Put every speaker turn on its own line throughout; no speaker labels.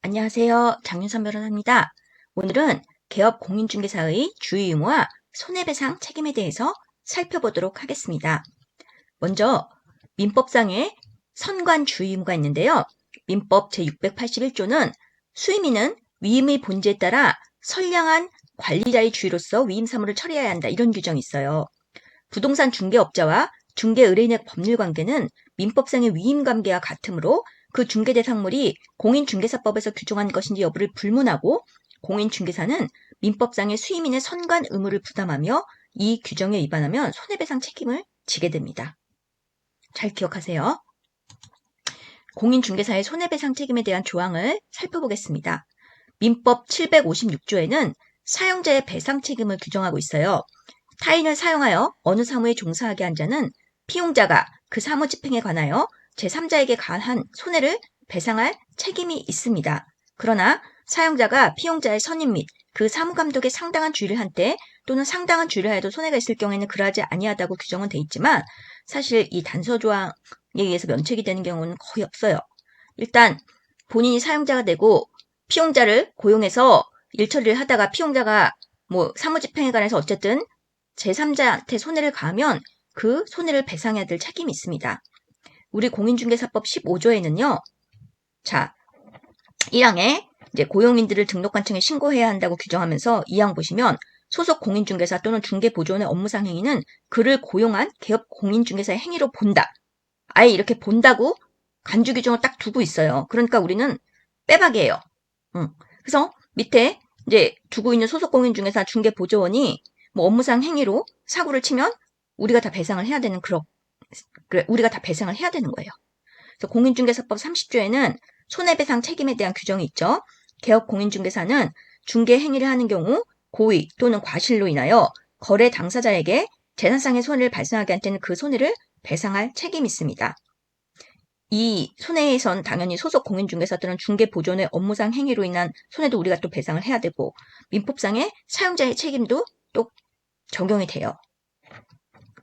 안녕하세요. 장윤선 변호사입니다. 오늘은 개업 공인중개사의 주의 의무와 손해배상 책임에 대해서 살펴보도록 하겠습니다. 먼저 민법상의 선관 주의 의무가 있는데요. 민법 제681조는 수임인은 위임의 본질에 따라 선량한 관리자의 주의로서 위임 사무를 처리해야 한다. 이런 규정이 있어요. 부동산 중개업자와 중개 의뢰인의 법률 관계는 민법상의 위임 관계와 같으므로 그 중개 대상물이 공인중개사법에서 규정한 것인지 여부를 불문하고 공인중개사는 민법상의 수임인의 선관 의무를 부담하며 이 규정에 위반하면 손해배상 책임을 지게 됩니다. 잘 기억하세요. 공인중개사의 손해배상 책임에 대한 조항을 살펴보겠습니다. 민법 756조에는 사용자의 배상 책임을 규정하고 있어요. 타인을 사용하여 어느 사무에 종사하게 한 자는 피용자가 그 사무 집행에 관하여 제3자에게 가한 손해를 배상할 책임이 있습니다. 그러나 사용자가 피용자의 선임 및 그 사무감독에 상당한 주의를 한 때 또는 상당한 주의를 하여도 손해가 있을 경우에는 그러하지 아니하다고 규정은 돼 있지만 사실 이 단서 조항에 의해서 면책이 되는 경우는 거의 없어요. 일단 본인이 사용자가 되고 피용자를 고용해서 일 처리를 하다가 피용자가 뭐 사무집행에 관해서 어쨌든 제3자한테 손해를 가하면 그 손해를 배상해야 될 책임이 있습니다. 우리 공인중개사법 15조에는요. 자, 1항에 이제 고용인들을 등록관청에 신고해야 한다고 규정하면서 2항 보시면 소속 공인중개사 또는 중개보조원의 업무상 행위는 그를 고용한 개업 공인중개사의 행위로 본다. 아예 이렇게 본다고 간주 규정을 딱 두고 있어요. 그러니까 우리는 빼박이에요. 응. 그래서 밑에 이제 두고 있는 소속 공인중개사 중개 보조원이 뭐 업무상 행위로 사고를 치면 우리가 다 배상을 해야 되는 그런 우리가 다 배상을 해야 되는 거예요. 그래서 공인중개사법 30조에는 손해배상 책임에 대한 규정이 있죠. 개업 공인중개사는 중개 행위를 하는 경우 고의 또는 과실로 인하여 거래 당사자에게 재산상의 손해를 발생하게 한 때는 그 손해를 배상할 책임이 있습니다. 이 손해에선 당연히 소속 공인중개사들은 중개 보존의 업무상 행위로 인한 손해도 우리가 또 배상을 해야 되고 민법상의 사용자의 책임도 또 적용이 돼요.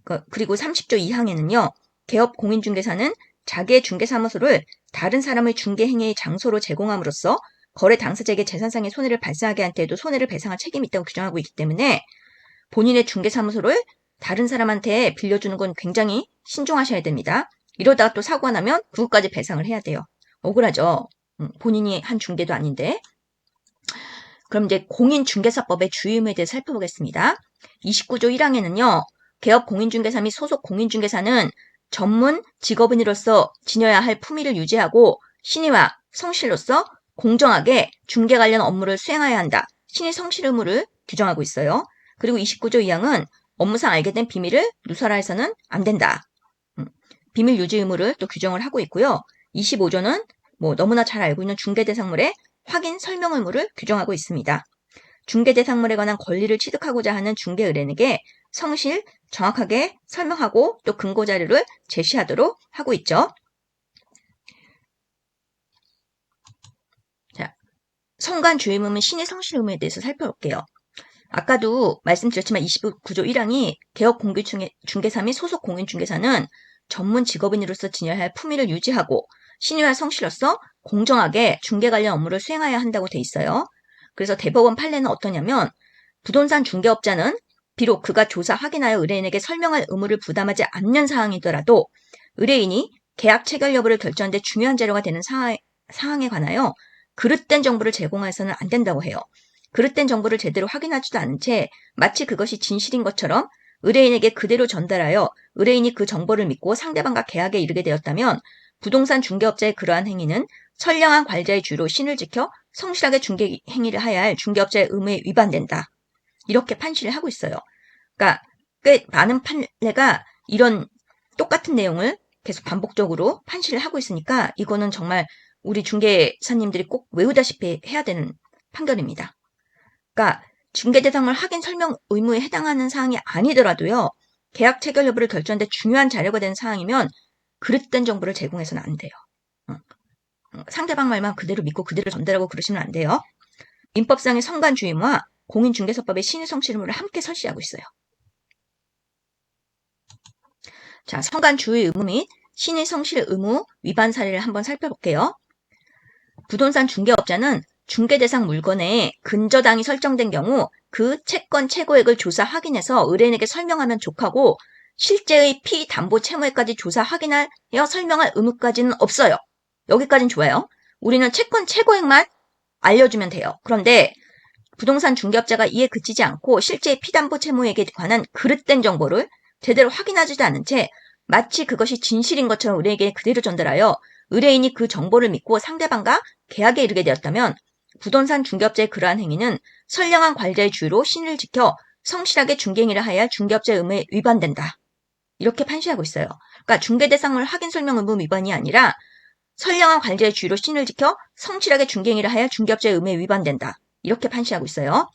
그, 그리고 30조 2항에는요. 개업 공인중개사는 자기의 중개사무소를 다른 사람의 중개행위의 장소로 제공함으로써 거래 당사자에게 재산상의 손해를 발생하게 한 때에도 손해를 배상할 책임이 있다고 규정하고 있기 때문에 본인의 중개사무소를 다른 사람한테 빌려주는 건 굉장히 신중하셔야 됩니다. 이러다가 또 사고가 나면 그것까지 배상을 해야 돼요. 억울하죠. 음, 본인이 한 중개도 아닌데. 그럼 이제 공인중개사법의 주의의무에 대해 살펴보겠습니다. 29조 1항에는요. 개업 공인중개사 및 소속 공인중개사는 전문 직업인으로서 지녀야 할 품위를 유지하고 신의와 성실로서 공정하게 중개 관련 업무를 수행해야 한다. 신의 성실 의무를 규정하고 있어요. 그리고 29조 2항은 업무상 알게 된 비밀을 누설해서는 안 된다. 음, 비밀 유지 의무를 또 규정을 하고 있고요. 25조는 뭐 너무나 잘 알고 있는 중개 대상물의 확인 설명 의무를 규정하고 있습니다. 중개 대상물에 관한 권리를 취득하고자 하는 중개 의뢰인에게 성실, 정확하게 설명하고 또 근거 자료를 제시하도록 하고 있죠. 자, 성관 주의문은 신의 성실 의무에 대해서 살펴볼게요. 아까도 말씀드렸지만 29조 1항이 개업 공개 중개사 및 소속 공인 중개사는 전문 직업인으로서 지녀야 할 품위를 유지하고 신의와 성실로서 공정하게 중개 관련 업무를 수행해야 한다고 돼 있어요. 그래서 대법원 판례는 어떠냐면 부동산 중개업자는 비록 그가 조사 확인하여 의뢰인에게 설명할 의무를 부담하지 않는 사항이더라도 의뢰인이 계약 체결 여부를 결정하는데 중요한 재료가 되는 사항, 사항에 관하여 그릇된 정보를 제공해서는 안 된다고 해요. 그릇된 정보를 제대로 확인하지도 않은 채 마치 그것이 진실인 것처럼 의뢰인에게 그대로 전달하여 의뢰인이 그 정보를 믿고 상대방과 계약에 이르게 되었다면 부동산 중개업자의 그러한 행위는 선량한 관리자의 주로 신을 지켜 성실하게 중개 행위를 하여야 할 중개업자의 의무에 위반된다. 이렇게 판시를 하고 있어요. 그러니까 꽤 많은 판례가 이런 똑같은 내용을 계속 반복적으로 판시를 하고 있으니까 이거는 정말 우리 중개사님들이 꼭 외우다시피 해야 되는 판결입니다. 그러니까 중개 대상물 확인 설명 의무에 해당하는 사항이 아니더라도요. 계약 체결 여부를 결정하는데 중요한 자료가 되는 사항이면 그릇된 정보를 제공해서는 안 돼요. 상대방 말만 그대로 믿고 그대로 전달하고 그러시면 안 돼요. 민법상의 성관주의와 공인중개사법의 신의 성실 의무를 함께 설시하고 있어요. 자, 성간 주의 의무 및 신의 성실 의무 위반 사례를 한번 살펴볼게요. 부동산 중개업자는 중개 대상 물건에 근저당이 설정된 경우 그 채권 최고액을 조사 확인해서 의뢰인에게 설명하면 족하고 실제의 피담보 채무액까지 조사 확인하여 설명할 의무까지는 없어요. 여기까지는 좋아요. 우리는 채권 최고액만 알려주면 돼요. 그런데 부동산 중개업자가 이에 그치지 않고 실제 피담보 채무액에 관한 그릇된 정보를 제대로 확인하지도 않은 채 마치 그것이 진실인 것처럼 의뢰에게 그대로 전달하여 의뢰인이 그 정보를 믿고 상대방과 계약에 이르게 되었다면 부동산 중개업자의 그러한 행위는 선량한 관리자의 주의로 신을 지켜 성실하게 중개행위를 하여야 할 중개업자의 의무에 위반된다. 이렇게 판시하고 있어요. 그러니까 중개 대상을 확인 설명 의무 위반이 아니라 선량한 관리자의 주의로 신을 지켜 성실하게 중개행위를 하여야 할 중개업자의 의무에 위반된다. 이렇게 판시하고 있어요.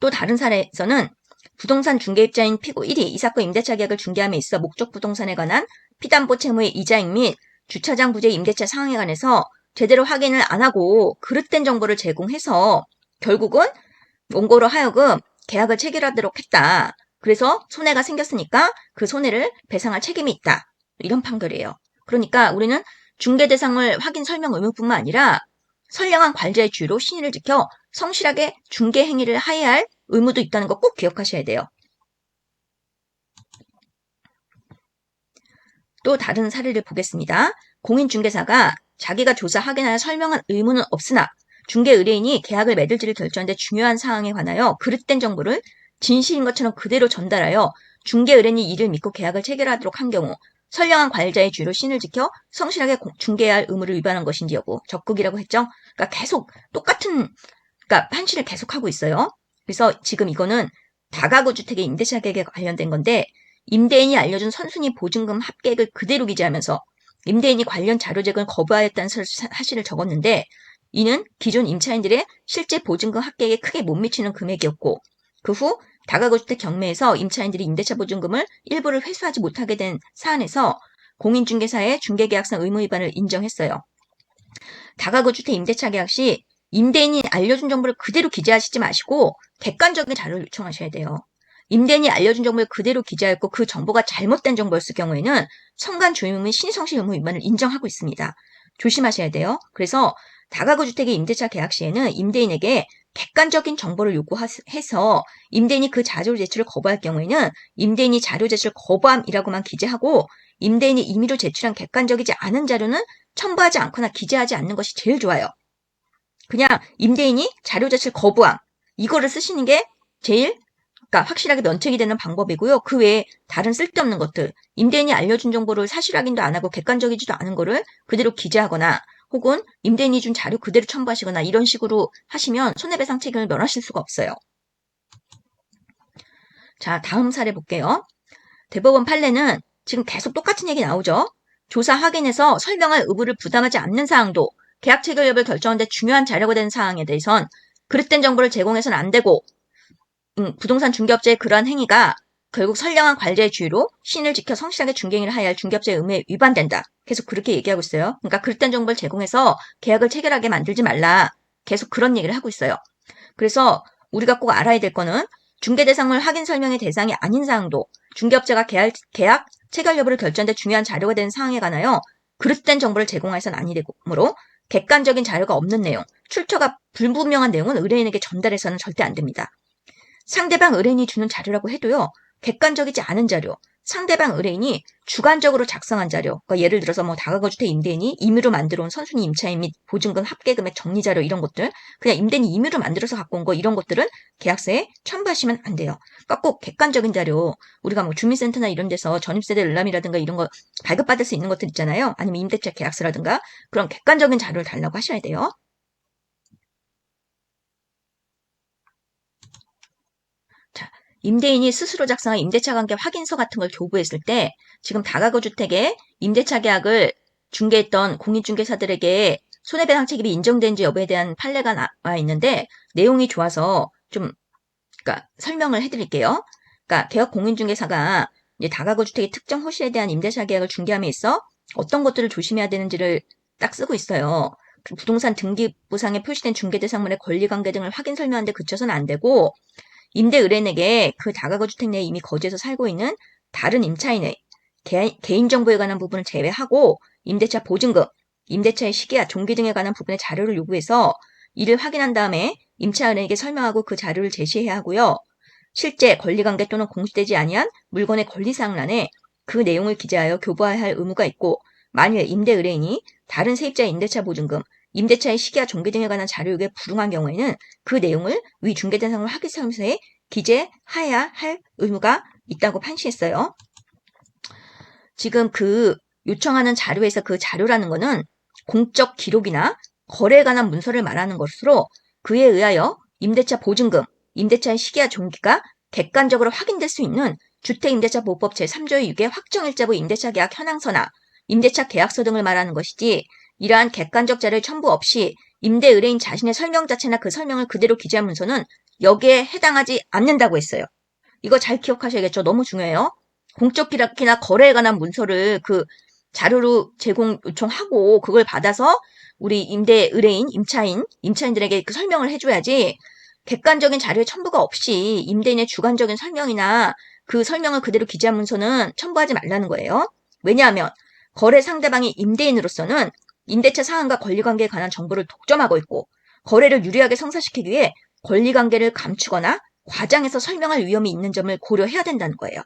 또 다른 사례에서는 부동산 중개입자인 피고 1이 이 사건 임대차 계약을 중개함에 있어 목적 부동산에 관한 피담보 채무의 이자액 및 주차장 부재 임대차 상황에 관해서 제대로 확인을 안 하고 그릇된 정보를 제공해서 결국은 원고로 하여금 계약을 체결하도록 했다. 그래서 손해가 생겼으니까 그 손해를 배상할 책임이 있다. 이런 판결이에요. 그러니까 우리는 중개 대상을 확인 설명 의무뿐만 아니라 선량한 관리자의 주의로 신의를 지켜 성실하게 중개 행위를 하여야 할 의무도 있다는 거 꼭 기억하셔야 돼요. 또 다른 사례를 보겠습니다. 공인중개사가 자기가 조사 확인하여 설명한 의무는 없으나 중개 의뢰인이 계약을 맺을지를 결정하는데 중요한 사항에 관하여 그릇된 정보를 진실인 것처럼 그대로 전달하여 중개 의뢰인이 이를 믿고 계약을 체결하도록 한 경우 선량한 관리자의 주의로 신을 지켜 성실하게 중개해야 할 의무를 위반한 것인지 여부 적극이라고 했죠. 그러니까 계속 똑같은 그러니까 판시를 계속하고 있어요. 그래서 지금 이거는 다가구 주택의 임대차 계획에 관련된 건데 임대인이 알려준 선순위 보증금 합계액을 그대로 기재하면서 임대인이 관련 자료 제공을 거부하였다는 사실을 적었는데 이는 기존 임차인들의 실제 보증금 합계액에 크게 못 미치는 금액이었고 그 후 다가구주택 경매에서 임차인들이 임대차 보증금을 일부를 회수하지 못하게 된 사안에서 공인중개사의 중개계약상 의무 위반을 인정했어요. 다가구주택 임대차 계약 시 임대인이 알려준 정보를 그대로 기재하시지 마시고 객관적인 자료를 요청하셔야 돼요. 임대인이 알려준 정보를 그대로 기재했고 그 정보가 잘못된 정보였을 경우에는 성간 조임의 신성실 의무 위반을 인정하고 있습니다. 조심하셔야 돼요. 그래서 다가구 주택의 임대차 계약 시에는 임대인에게 객관적인 정보를 요구해서 임대인이 그 자료 제출을 거부할 경우에는 임대인이 자료 제출 거부함이라고만 기재하고 임대인이 임의로 제출한 객관적이지 않은 자료는 첨부하지 않거나 기재하지 않는 것이 제일 좋아요. 그냥 임대인이 자료 제출 거부함 이거를 쓰시는 게 제일 그러니까 확실하게 면책이 되는 방법이고요. 그 외에 다른 쓸데없는 것들, 임대인이 알려준 정보를 사실 확인도 안 하고 객관적이지도 않은 거를 그대로 기재하거나 혹은 임대인이 준 자료 그대로 첨부하시거나 이런 식으로 하시면 손해배상 책임을 면하실 수가 없어요. 자, 다음 사례 볼게요. 대법원 판례는 지금 계속 똑같은 얘기 나오죠. 조사 확인해서 설명할 의무를 부담하지 않는 사항도 계약 체결 여부를 결정하는데 중요한 자료가 되는 사항에 대해선 그릇된 정보를 제공해서는 안 되고 음, 부동산 중개업자의 그러한 행위가 결국 선량한 관리자의 주의로 신을 지켜 성실하게 중개행위를 하여야 할 중개업자의 의무에 위반된다. 계속 그렇게 얘기하고 있어요. 그러니까 그릇된 정보를 제공해서 계약을 체결하게 만들지 말라. 계속 그런 얘기를 하고 있어요. 그래서 우리가 꼭 알아야 될 거는 중개 대상물 확인 설명의 대상이 아닌 사항도 중개업자가 계약, 계약 체결 여부를 결정하는데 중요한 자료가 되는 사항에 관하여 그릇된 정보를 제공해서는 아니 되므로 객관적인 자료가 없는 내용, 출처가 불분명한 내용은 의뢰인에게 전달해서는 절대 안 됩니다. 상대방 의뢰인이 주는 자료라고 해도요. 객관적이지 않은 자료, 상대방 의뢰인이 주관적으로 작성한 자료, 그러니까 예를 들어서 뭐 다가구주택 임대인이 임의로 만들어 온 선순위 임차인 및 보증금 합계금액 정리 자료 이런 것들, 그냥 임대인이 임의로 만들어서 갖고 온 거 이런 것들은 계약서에 첨부하시면 안 돼요. 그러니까 꼭 객관적인 자료, 우리가 뭐 주민센터나 이런 데서 전입세대 열람이라든가 이런 거 발급받을 수 있는 것들 있잖아요. 아니면 임대차 계약서라든가 그런 객관적인 자료를 달라고 하셔야 돼요. 임대인이 스스로 작성한 임대차 관계 확인서 같은 걸 교부했을 때 지금 다가구 주택에 임대차 계약을 중개했던 공인중개사들에게 손해배상 책임이 인정된지 여부에 대한 판례가 나와 있는데 내용이 좋아서 좀 그러니까 설명을 해드릴게요. 그러니까 개혁 공인중개사가 이제 다가구 주택의 특정 호실에 대한 임대차 계약을 중개함에 있어 어떤 것들을 조심해야 되는지를 딱 쓰고 있어요. 부동산 등기 부상에 표시된 중개 대상물의 권리 관계 등을 확인 설명하는데 그쳐서는 안 되고 임대 의뢰인에게 그 다가구 주택 내에 이미 거주해서 살고 있는 다른 임차인의 개, 개인 정보에 관한 부분을 제외하고 임대차 보증금, 임대차의 시기와 종기 등에 관한 부분의 자료를 요구해서 이를 확인한 다음에 임차인에게 설명하고 그 자료를 제시해야 하고요. 실제 권리관계 또는 공시되지 아니한 물건의 권리사항란에 그 내용을 기재하여 교부해야 할 의무가 있고 만일 임대 의뢰인이 다른 세입자의 임대차 보증금, 임대차의 시기와 종기 등에 관한 자료 요구에 불응한 경우에는 그 내용을 위 중개대상물 확인서에 기재하여야 할 의무가 있다고 판시했어요. 지금 그 요청하는 자료에서 그 자료라는 거는 공적 기록이나 거래에 관한 문서를 말하는 것으로 그에 의하여 임대차 보증금, 임대차의 시기와 종기가 객관적으로 확인될 수 있는 주택임대차보호법 제3조의 6의 확정일자부 임대차 계약 현황서나 임대차 계약서 등을 말하는 것이지 이러한 객관적 자료의 첨부 없이 임대 의뢰인 자신의 설명 자체나 그 설명을 그대로 기재한 문서는 여기에 해당하지 않는다고 했어요. 이거 잘 기억하셔야겠죠? 너무 중요해요. 공적 기록이나 거래에 관한 문서를 그 자료로 제공 요청하고 그걸 받아서 우리 임대 의뢰인, 임차인, 임차인들에게 그 설명을 해줘야지 객관적인 자료의 첨부가 없이 임대인의 주관적인 설명이나 그 설명을 그대로 기재한 문서는 첨부하지 말라는 거예요. 왜냐하면 거래 상대방이 임대인으로서는 임대차 사항과 권리관계에 관한 정보를 독점하고 있고 거래를 유리하게 성사시키기 위해 권리관계를 감추거나 과장해서 설명할 위험이 있는 점을 고려해야 된다는 거예요.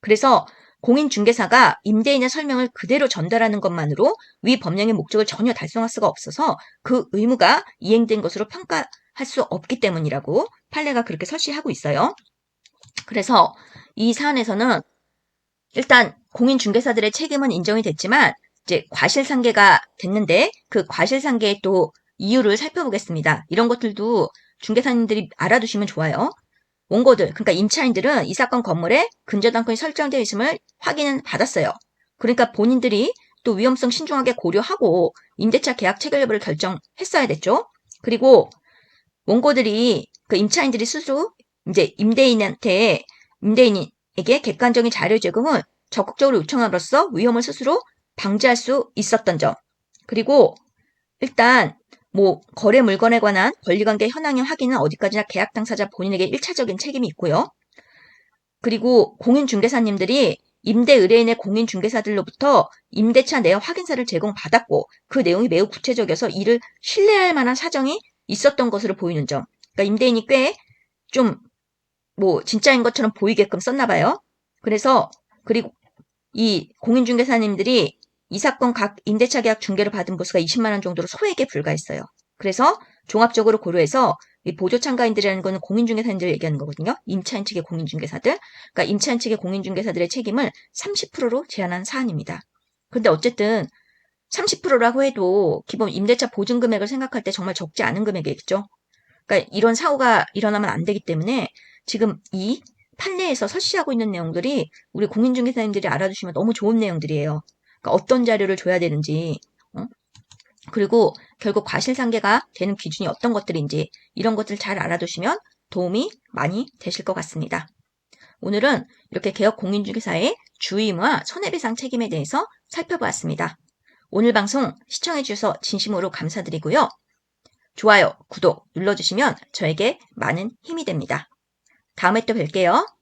그래서 공인중개사가 임대인의 설명을 그대로 전달하는 것만으로 위 법령의 목적을 전혀 달성할 수가 없어서 그 의무가 이행된 것으로 평가할 수 없기 때문이라고 판례가 그렇게 설치하고 있어요. 그래서 이 사안에서는 일단 공인중개사들의 책임은 인정이 됐지만 이제 과실상계가 됐는데 그 과실상계의 또 이유를 살펴보겠습니다. 이런 것들도 중개사님들이 알아두시면 좋아요. 원고들, 그러니까 임차인들은 이 사건 건물에 근저당권이 설정되어 있음을 확인은 받았어요. 그러니까 본인들이 또 위험성 신중하게 고려하고 임대차 계약 체결 여부를 결정했어야 됐죠. 그리고 원고들이 그 임차인들이 스스로 이제 임대인한테 임대인에게 객관적인 자료 제공을 적극적으로 요청함으로써 위험을 스스로 방지할 수 있었던 점. 그리고 일단 뭐 거래 물건에 관한 권리관계 현황의 확인은 어디까지나 계약 당사자 본인에게 1차적인 책임이 있고요. 그리고 공인중개사님들이 임대 의뢰인의 공인중개사들로부터 임대차 내역 확인서를 제공받았고 그 내용이 매우 구체적이어서 이를 신뢰할 만한 사정이 있었던 것으로 보이는 점. 그러니까 임대인이 꽤 좀 뭐 진짜인 것처럼 보이게끔 썼나 봐요. 그래서 그리고 이 공인중개사님들이 이 사건 각 임대차 계약 중개를 받은 보수가 20만 원 정도로 소액에 불과했어요. 그래서 종합적으로 고려해서 이 보조 참가인들이라는 거는 공인중개사님들 얘기하는 거거든요. 임차인 측의 공인중개사들. 그러니까 임차인 측의 공인중개사들의 책임을 30%로 제한한 사안입니다. 근데 어쨌든 30%라고 해도 기본 임대차 보증 금액을 생각할 때 정말 적지 않은 금액이겠죠. 그러니까 이런 사고가 일어나면 안 되기 때문에 지금 이 판례에서 설치하고 있는 내용들이 우리 공인중개사님들이 알아두시면 너무 좋은 내용들이에요. 그러니까 어떤 자료를 줘야 되는지, 어? 그리고 결국 과실상계가 되는 기준이 어떤 것들인지 이런 것들을 잘 알아두시면 도움이 많이 되실 것 같습니다. 오늘은 이렇게 개혁 공인중개사의 주의무와 손해배상 책임에 대해서 살펴보았습니다. 오늘 방송 시청해주셔서 진심으로 감사드리고요. 좋아요, 구독 눌러주시면 저에게 많은 힘이 됩니다. 다음에 또 뵐게요.